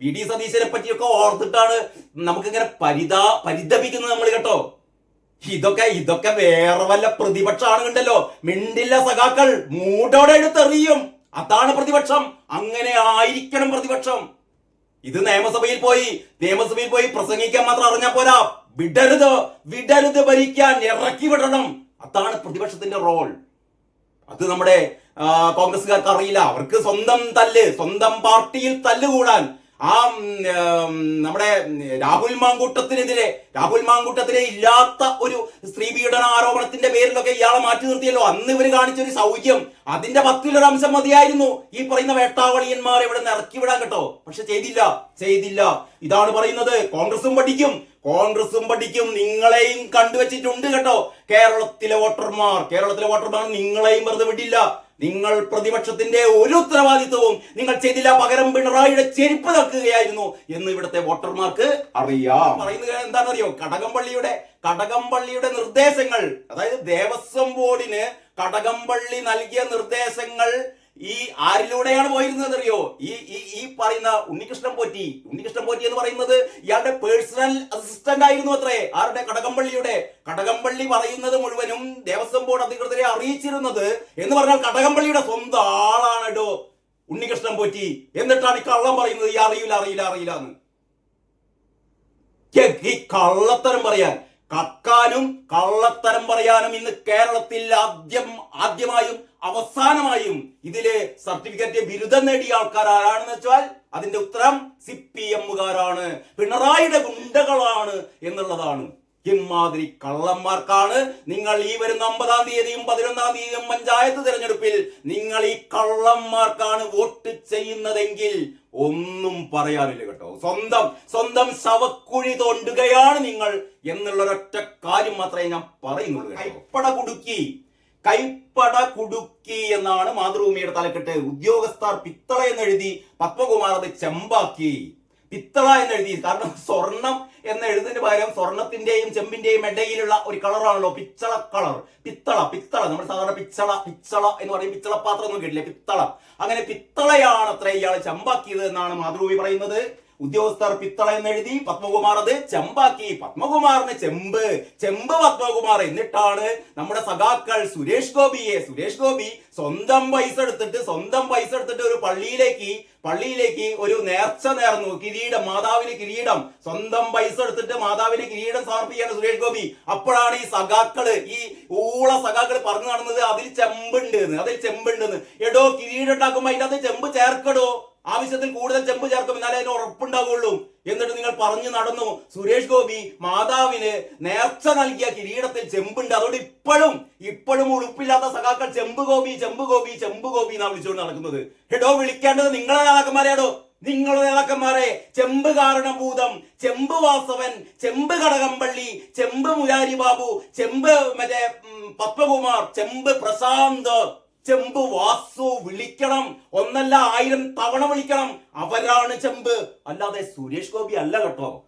V D സതീശനെ പറ്റിയൊക്കെ ഓർത്തിട്ടാണ് നമുക്കിങ്ങനെ പരിതാ പരിതപിക്കുന്നത് നമ്മൾ കേട്ടോ. ഇതൊക്കെ ഇതൊക്കെ വേറെ വല്ല പ്രതിപക്ഷമാണെന്നുണ്ടല്ലോ മിണ്ടില്ല സഖാക്കൾ മൂടോടെ എടുത്തെറിയും. അതാണ് പ്രതിപക്ഷം. അങ്ങനെ ആയിരിക്കണം പ്രതിപക്ഷം. ഇത് നിയമസഭയിൽ പോയി നിയമസഭയിൽ പോയി പ്രസംഗിക്കാൻ മാത്രം അറിഞ്ഞാൽ പോരാ. വിടരുത് വിടരുത് ഭരിക്കാൻ ഇറക്കി വിടണം. അതാണ് പ്രതിപക്ഷത്തിന്റെ റോൾ. അത് നമ്മുടെ കോൺഗ്രസ്സുകാർക്ക് അറിയില്ല. അവർക്ക് സ്വന്തം തല്ല് സ്വന്തം പാർട്ടിയിൽ തല്ലുകൂടാൻ ആ നമ്മുടെ രാഹുൽ മാങ്കൂട്ടത്തിനെതിരെ രാഹുൽ മാങ്കൂട്ടത്തിനെ ഇല്ലാത്ത ഒരു സ്ത്രീ പീഡന ആരോപണത്തിന്റെ പേരിലൊക്കെ ഇയാളെ മാറ്റി നിർത്തിയല്ലോ. അന്ന് ഇവർ കാണിച്ചൊരു സൗഖ്യം. അതിന്റെ പത്തിലൊരു അംശം മതിയായിരുന്നു. ഈ പറയുന്ന വേട്ടാവളിയന്മാരെ ഇവിടെ നിന്ന് ഇറക്കി വിടാൻ കേട്ടോ. പക്ഷെ ചെയ്തില്ല. ചെയ്തില്ല. ഇതാണ് പറയുന്നത്. കോൺഗ്രസും പഠിക്കും. കോൺഗ്രസും പഠിക്കും. നിങ്ങളെയും കണ്ടുവച്ചിട്ടുണ്ട് കേട്ടോ. കേരളത്തിലെ വോട്ടർമാർ. കേരളത്തിലെ വോട്ടർമാർ നിങ്ങളെയും വെറുതെ വിടില്ല. നിങ്ങൾ പ്രതിപക്ഷത്തിന്റെ ഒരു ഉത്തരവാദിത്വവും നിങ്ങൾ ചെയ്തില്ല. പകരം പിണറായിയുടെ ചെരുപ്പ് തക്കുകയായിരുന്നു എന്ന് ഇവിടുത്തെ വോട്ടർമാർക്ക് അറിയാം. പറയുന്നത് എന്താണെന്നറിയോ? കടകംപള്ളിയുടെ കടകംപള്ളിയുടെ നിർദ്ദേശങ്ങൾ അതായത് ദേവസ്വം ബോർഡിന് കടകംപള്ളി നൽകിയ നിർദ്ദേശങ്ങൾ ഈ ആരിലൂടെയാണ് പോയിരുന്നത് അറിയോ ഈ ഈ ഈ പറയുന്ന ഉണ്ണികൃഷ്ണൻ പോറ്റി ഉണ്ണികൃഷ്ണൻ പോറ്റി എന്ന് പറയുന്നത് ഇയാളുടെ പേഴ്സണൽ അസിസ്റ്റന്റ് ആയിരുന്നു അത്രേ ആരുടെ? കടകംപള്ളിയുടെ. കടകംപള്ളി പറയുന്നത് മുഴുവനും ദേവസ്വം ബോർഡ് അധികൃതരെ അറിയിച്ചിരുന്നത് എന്ന് പറഞ്ഞാൽ കടകംപള്ളിയുടെ സ്വന്തം ആളാണ് കേട്ടോ ഉണ്ണികൃഷ്ണൻ പോറ്റി. എന്നിട്ടാണ് ഈ കള്ളം പറയുന്നത്. ഈ അറിയില്ല അറിയില്ല അറിയില്ല എന്ന്. കള്ളത്തരം പറയാൻ. കക്കാനും കള്ളത്തരം പറയാനും ഇന്ന് കേരളത്തിൽ ആദ്യം ആദ്യമായും അവസാനമായും ഇതിലെ സർട്ടിഫിക്കറ്റ് ബിരുദം നേടിയ ആൾക്കാർ ആരാണെന്ന് വെച്ചാൽ അതിന്റെ ഉത്തരം സി പി എമ്മുകാരാണ്. പിണറായിയുടെ ഗുണ്ടകളാണ് എന്നുള്ളതാണ്. ഇമാതിരി കള്ളന്മാർക്കാണ്. നിങ്ങൾ ഈ വരുന്ന ഒമ്പതാം തീയതിയും പതിനൊന്നാം തീയതിയും പഞ്ചായത്ത് തിരഞ്ഞെടുപ്പിൽ നിങ്ങൾ ഈ കള്ളന്മാർക്കാണ് വോട്ട് ചെയ്യുന്നതെങ്കിൽ ഒന്നും പറയാനില്ല. സ്വന്തം സ്വന്തം ശവക്കുഴി തോണ്ടുകയാണ് നിങ്ങൾ എന്നുള്ള ഒരൊറ്റ കാര്യം മാത്രമേ ഞാൻ പറയുന്നുള്ളൂ. കൈപ്പട കുടുക്കി. കൈപ്പട കുടുക്കി എന്നാണ് മാതൃഭൂമിയുടെ തലക്കെട്ട്. ഉദ്യോഗസ്ഥർ പിത്തള എന്നെഴുതി പത്മകുമാർ അത് ചെമ്പാക്കി. പിത്തള എന്നെഴുതി. കാരണം സ്വർണം എന്ന് എഴുതിന് പകരം സ്വർണത്തിന്റെയും ചെമ്പിന്റെയും ഇടയിലുള്ള ഒരു കളറാണല്ലോ പിച്ചള കളർ. പിത്തള പിത്തള. നമ്മൾ സാധാരണ പിച്ചള പിച്ചള എന്ന് പറയും. പിച്ചള പാത്രം ഒന്നും കേട്ടില്ല? പിത്തള. അങ്ങനെ പിത്തളയാണ് അത്ര ഇയാൾ ചെമ്പാക്കിയത് എന്നാണ് മാതൃഭൂമി പറയുന്നത്. ഉദ്യോഗസ്ഥർ പിത്തള എന്ന് എഴുതി പത്മകുമാർ അത് ചെമ്പാക്കി. പത്മകുമാറിന് ചെമ്പ്. ചെമ്പ് പത്മകുമാർ. എന്നിട്ടാണ് നമ്മുടെ സഖാക്കൾ സുരേഷ് ഗോപിയെ സുരേഷ് ഗോപി സ്വന്തം പൈസ എടുത്തിട്ട് സ്വന്തം പൈസ എടുത്തിട്ട് ഒരു പള്ളിയിലേക്ക് പള്ളിയിലേക്ക് ഒരു നേർച്ച നേർന്നു. കിരീടം മാതാവിന് കിരീടം. സ്വന്തം പൈസ എടുത്തിട്ട് മാതാവിന് കിരീടം സമർപ്പിക്കുകയാണ് സുരേഷ് ഗോപി. അപ്പോഴാണ് ഈ സഖാക്കൾ ഈ ഊള സഖാക്കൾ പറഞ്ഞു നടന്നത് അതിൽ ചെമ്പുണ്ട് അതിൽ ചെമ്പുണ്ട് എടോ കിരീടം ഉണ്ടാക്കുമ്പോ അതിന്റെ അത് ചെമ്പ് ചേർക്കടോ? ആവശ്യത്തിൽ കൂടുതൽ ചെമ്പ് ചേർക്കും അതിന് ഉറപ്പുണ്ടാവുള്ളൂ. എന്നിട്ട് നിങ്ങൾ പറഞ്ഞു നടന്നു. സുരേഷ് ഗോപി മാതാവിന് നേർച്ച നൽകിയ കിരീടത്തിൽ ചെമ്പുണ്ട്. അതുകൊണ്ട് ഇപ്പോഴും ഇപ്പോഴും ഉളുപ്പില്ലാത്ത സഖാക്കൾ ചെമ്പ് ഗോപി ചെമ്പ് ഗോപി ചെമ്പ് ഗോപി എന്നാ വിളിച്ചുകൊണ്ട് നടക്കുന്നത്. എടോ വിളിക്കേണ്ടത് നിങ്ങളെ നേതാക്കന്മാരെയാടോ നിങ്ങളുടെ നേതാക്കന്മാരെ. ചെമ്പ് കാരണഭൂതം ചെമ്പ് വാസവൻ ചെമ്പ് കടകംപള്ളി ചെമ്പ് മുരാരി ബാബു ചെമ്പ് മറ്റേ പത്മകുമാർ ചെമ്പ് പ്രശാന്ത്. ചെമ്പ് വാസു വിളിക്കണം. ഒന്നല്ല ആയിരം തവണ വിളിക്കണം. അവരാണ് ചെമ്പ്. അല്ലാതെ സുരേഷ് ഗോപി അല്ല കേട്ടോ.